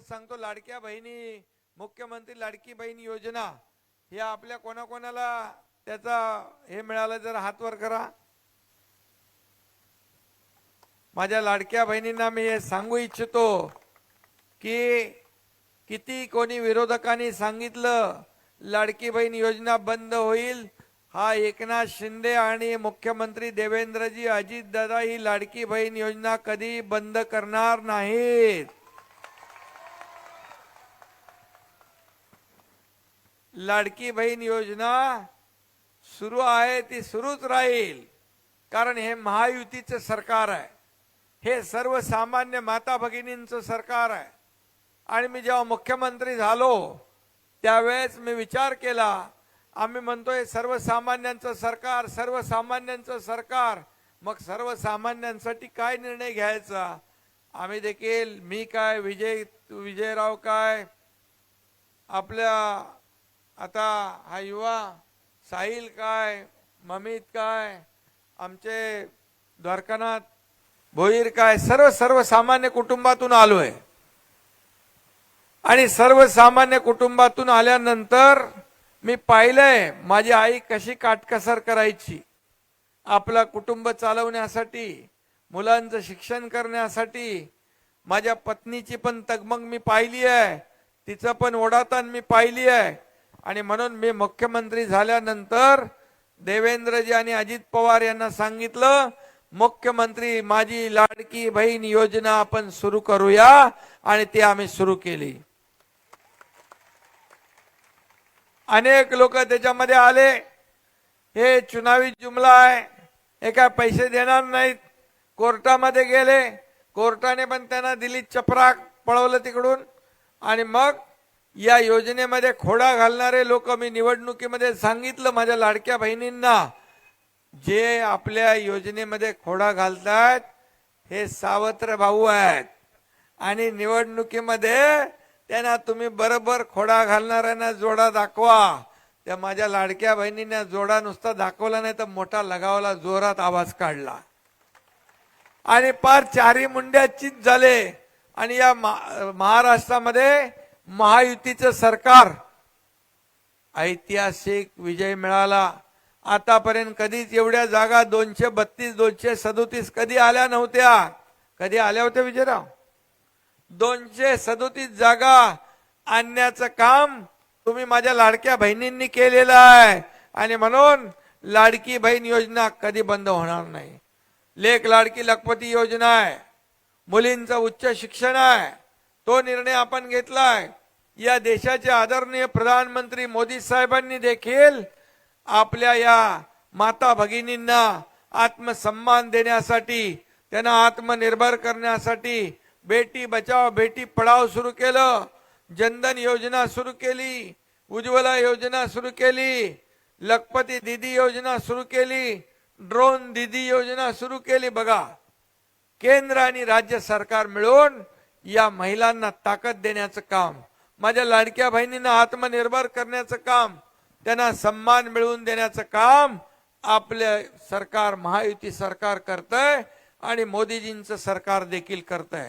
एकच सांगतो लाडक्या बहिणी मुख्यमंत्री लाडकी बहीण योजना हे आपल्या कोणाकोणाला त्याचा हे मिळालं जर हातवर करा. माझ्या लाडक्या बहिणींना मी हे सांगू इच्छितो की किती कोणी विरोधकांनी सांगितलं लाडकी बहीण योजना बंद होईल हा एकनाथ शिंदे आणि मुख्यमंत्री देवेंद्रजी अजितदादा ही लाडकी बहीण योजना कधी बंद करणार नाहीत. लाडकी बहीण योजना सुरू आहे ती सुरूच राहील. कारण हे महायुतीचं सरकार आहे. हे सर्वसामान्य माता भगिनींचं सरकार आहे. आणि मी जेव्हा मुख्यमंत्री झालो त्यावेळेस मी विचार केला आम्ही म्हणतोय सर्वसामान्यांचं सरकार सर्वसामान्यांचं सरकार. मग सर्वसामान्यांसाठी काय निर्णय घ्यायचा? आम्ही देखील मी काय विजय विजयराव काय आपल्या आता हा युवा साहिल काय ममित काय आमचे द्वारकानाथ भोईर काय सर्व सर्वसामान्य कुटुंबातून आलोय. आणि सर्वसामान्य कुटुंबातून आल्यानंतर मी पाहिलंय माझी आई कशी काटकसर करायची. आपला कुटुंब चालवण्यासाठी मुलांचं शिक्षण करण्यासाठी माझ्या पत्नीची पण तगमग मी पाहिली आहे तिचं पण ओढाताण मी पाहिली आहे. आणि म्हणून मी मुख्यमंत्री झाल्यानंतर देवेंद्रजी आणि अजित पवार यांना सांगितलं मुख्यमंत्री माझी लाडकी बहीण योजना आपण सुरू करूया. आणि ती आम्ही सुरू केली. अनेक लोक त्याच्यामध्ये आले हे चुनावी जुमला आहे हे काय पैसे देणार नाहीत. कोर्टामध्ये गेले कोर्टाने पण त्यांना दिली चपराक पळवलं तिकडून. आणि मग या योजनेमध्ये खोडा घालणारे लोक मी निवडणुकीमध्ये सांगितलं माझ्या लाडक्या बहिणींना जे आपल्या योजनेमध्ये खोडा घालतात हे सावत्र भाऊ आहेत. आणि निवडणुकीमध्ये त्यांना तुम्ही बरोबर खोडा घालणाऱ्यांना जोडा दाखवा. त्या माझ्या लाडक्या बहिणीने जोडा नुसता दाखवला नाही तर मोठा लगावला जोरात आवाज काढला. आणि पार चारी मुंड्या चित झाले. आणि या मा- महाराष्ट्रामध्ये महायुतीचं सरकार. ऐतिहासिक विजय मिळाला. आतापर्यंत कधीच एवढ्या जागा दोनशे बत्तीस दोनशे सदोतीस कधी आल्या नव्हत्या. कधी आल्या होत्या विजयराव? दोनशे सदोतीस जागा आणण्याचं काम तुम्ही माझ्या लाडक्या बहिणींनी केलेलं आहे. आणि म्हणून लाडकी बहीण योजना कधी बंद होणार नाही. लेख लाडकी लखपती योजना आहे. मुलींचं उच्च शिक्षण आहे. तो निर्णय आपण घेतलाय. या देशाचे आदरणीय प्रधानमंत्री मोदी साहेबांनी देखील आपल्या या माता भगिनींना आत्मसन्मान देण्यासाठी त्यांना आत्मनिर्भर करण्यासाठी बेटी बचाव बेटी पढाव सुरू केलं. जनधन योजना सुरू केली. उज्ज्वला योजना सुरू केली. लखपती दिदी योजना सुरू केली. ड्रोन दिदी योजना सुरू केली. बघा केंद्र आणि राज्य सरकार मिळून या महिलांना ताकद देण्याचं काम माझ्या लाडक्या बहिणींना आत्मनिर्भर करण्याचं काम त्यांना सन्मान मिळवून देण्याचं काम आपले सरकार महायुती सरकार करतंय आणि मोदीजींचं सरकार देखील करतंय.